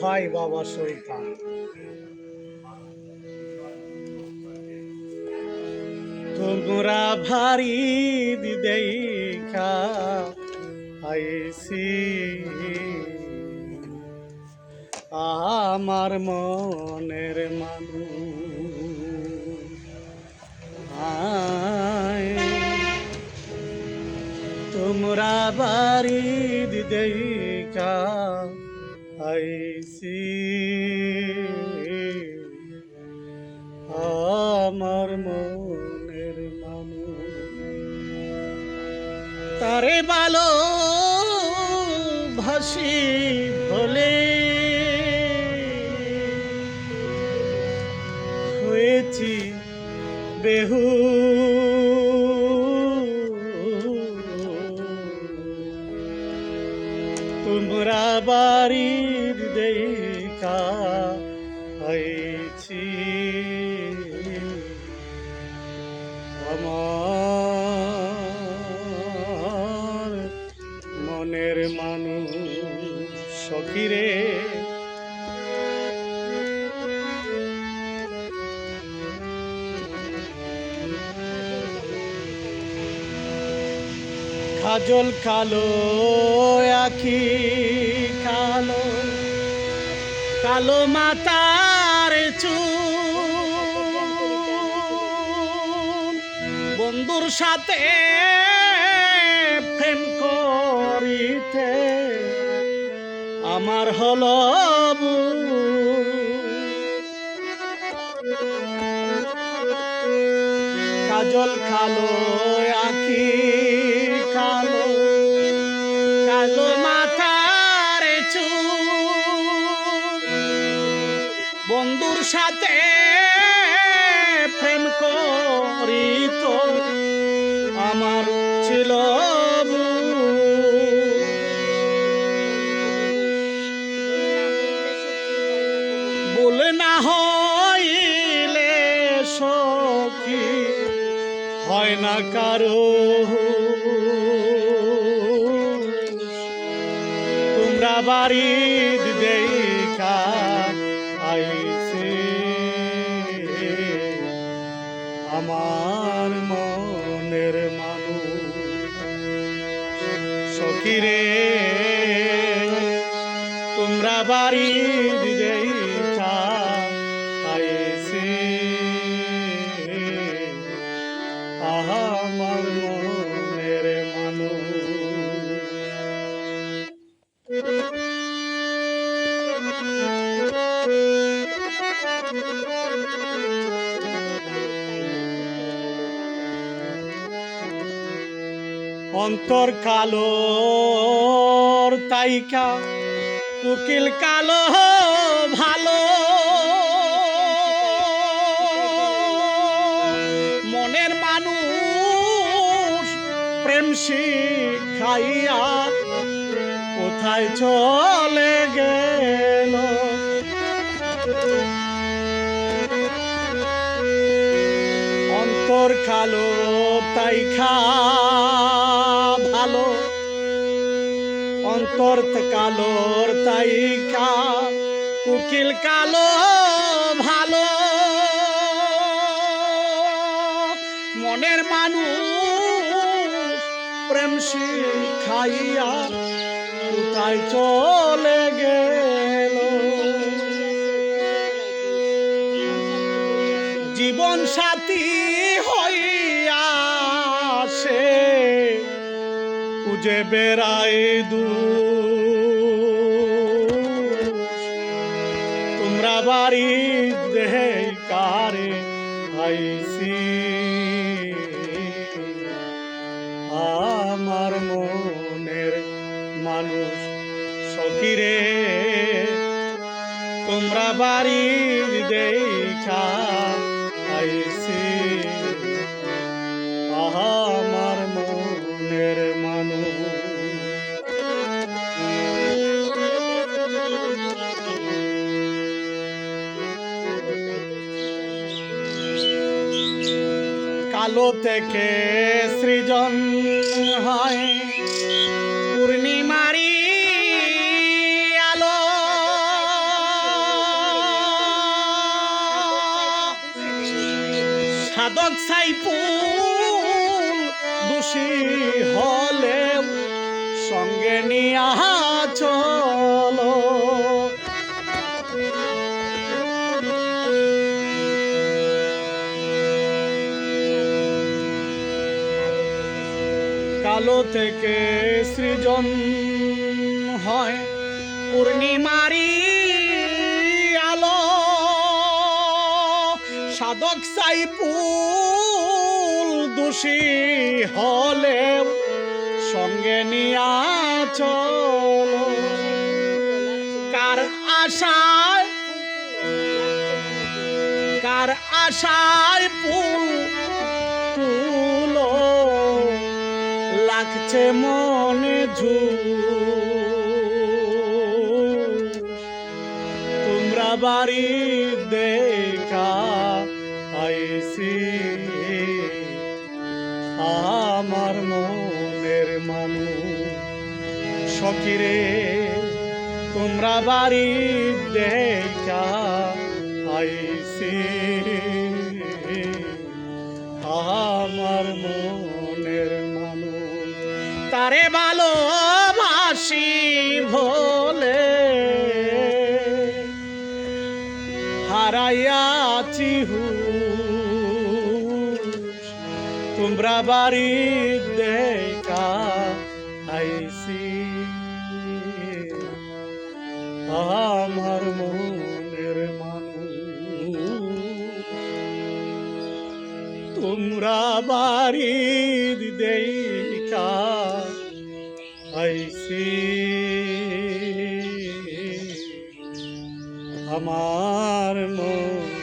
ভাই বাবা শৈতান তোমরা ভারী দেখা আইসি আমার মনের আয়। তোমরা বাড়ি দেখা আইসি আমার মনের মানুষ। তারে ভালো ভাসি ভোলে হয়েছি বেহু তোমরা বাড়ির দেখা হয়েছি। আমার মনের মানুষ সখিরে কাজল কালো, আখি কালো কালো মাতার চুল বন্ধুর সাথে প্রেম করিতে আমার হলো। কাজল কালো, আখি কালো মাথার বন্ধুর সাথে প্রেম করিত আমার ছিল বলে না হইলে সখী হয় না কারও তোমরা বাড়ি দেখা আইছে। আমার মনের মানুষ সখিরে তোমরা বাড়ি অন্তর কালো তাইকা উকিল কালো ভালো। মনের মানুষ প্রেম শিখাইয়া কোথায় চলে গেল? অন্তর কালো, তাই খা ভালো। অন্তর কালোর তাই খা, উকিল কালো, ভালো। মনের মানুষ প্রেম শিখাইয়া তাই চলে জীবন সাথী হইয়া সে খুঁজে বেড়ায় দু তোমরা বাড়ি দেহে কারে আইসি। আমার মনের মানুষ সখিরে তোমরা বাড়ি দেখা আইসি আমার মনের মানুষ। কালো থেকে সৃজন হয়? দোষী হলে সঙ্গে নিয়া চলো। কালো থেকে সৃজন হয় পূর্ণিমারি সাধক সাইপুল দোষী হলে সঙ্গে নিয়া চলো কার আশায়? কার আশায় ফুল তুলো লাগছে মনে ঝু তোমরা বাড়ি দেখা আইসি আমার মনের মানুষ। সকিরে তোমরা বাড়ি দেখা আইসি আমার মনের মানুষ, তারে ভালোবাসি ভোলে হারাইয়াছি হুশ তোমরা বাড়ি দেখা আইসি আমার মনের মানুষ। তোমরা বাড়ি দেখা আইসি আমার মানুষ